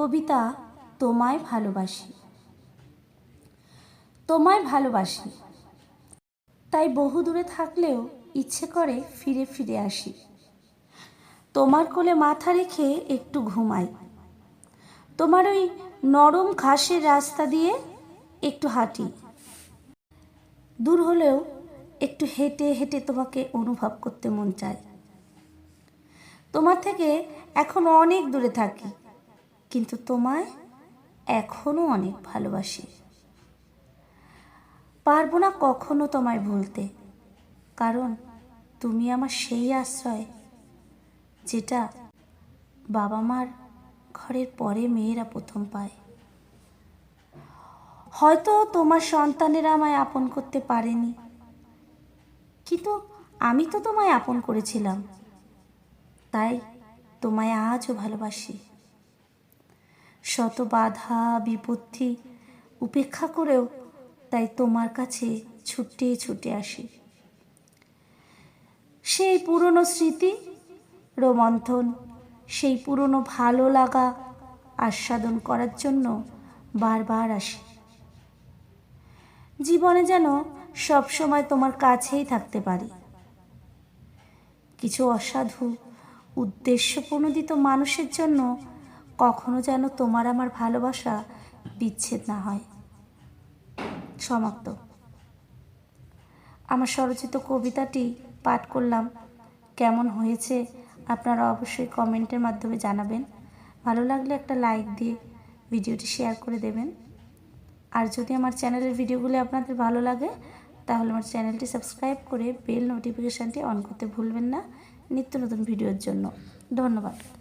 কবিতা তোমায় ভালোবাসি। তোমায় ভালোবাসি। তাই বহু দূরে থাকলেও ইচ্ছে করে ফিরে ফিরে আসি। তোমার কোলে মাথা রেখে একটু ঘুমাই। তোমার ওই নরম ঘাসের রাস্তা দিয়ে একটু হাঁটি। দূর হলেও একটু হেঁটে হেঁটে তোমাকে অনুভব করতে মন চায়। তোমার থেকে এখন অনেক দূরে থাকি। কিন্তু তোমায় এখনও অনেক ভালোবাসি। পারব না কখনো তোমায় ভুলতে, কারণ তুমি আমার সেই আশ্রয় যেটা বাবা মার ঘরের পরে মেয়েরা প্রথম পায়। হয়তো তোমার সন্তানেরা আমায় আপন করতে পারেনি, কিন্তু আমি তো তোমায় আপন করেছিলাম, তাই তোমায় আজও ভালোবাসি। শত বাধা বিপত্তি উপেক্ষা করেও তাই তোমার কাছে ছুটে ছুটে আসি। সেই পুরনো স্মৃতি, রোমন্থন, সেই পুরনো ভালো লাগা আস্বাদন করার জন্য বারবার আসি। জীবনে যেন সব সময় তোমার কাছেই থাকতে পারি। কিছু অসাধু উদ্দেশ্য প্রণোদিত মানুষের জন্য কখনো যেন তোমার আমার ভালোবাসা বিচ্ছেদ না হয়। সমাপ্ত। আমার স্বরচিত কবিতাটি পাঠ করলাম। কেমন হয়েছে আপনারা অবশ্যই কমেন্টের মাধ্যমে জানাবেন। ভালো লাগলে একটা লাইক দিয়ে ভিডিওটি শেয়ার করে দেবেন। আর যদি আমার চ্যানেলের ভিডিওগুলি আপনাদের ভালো লাগে, তাহলে আমার চ্যানেলটি সাবস্ক্রাইব করে বেল নোটিফিকেশানটি অন করতে ভুলবেন না। নিত্য নতুন ভিডিওর জন্য। ধন্যবাদ।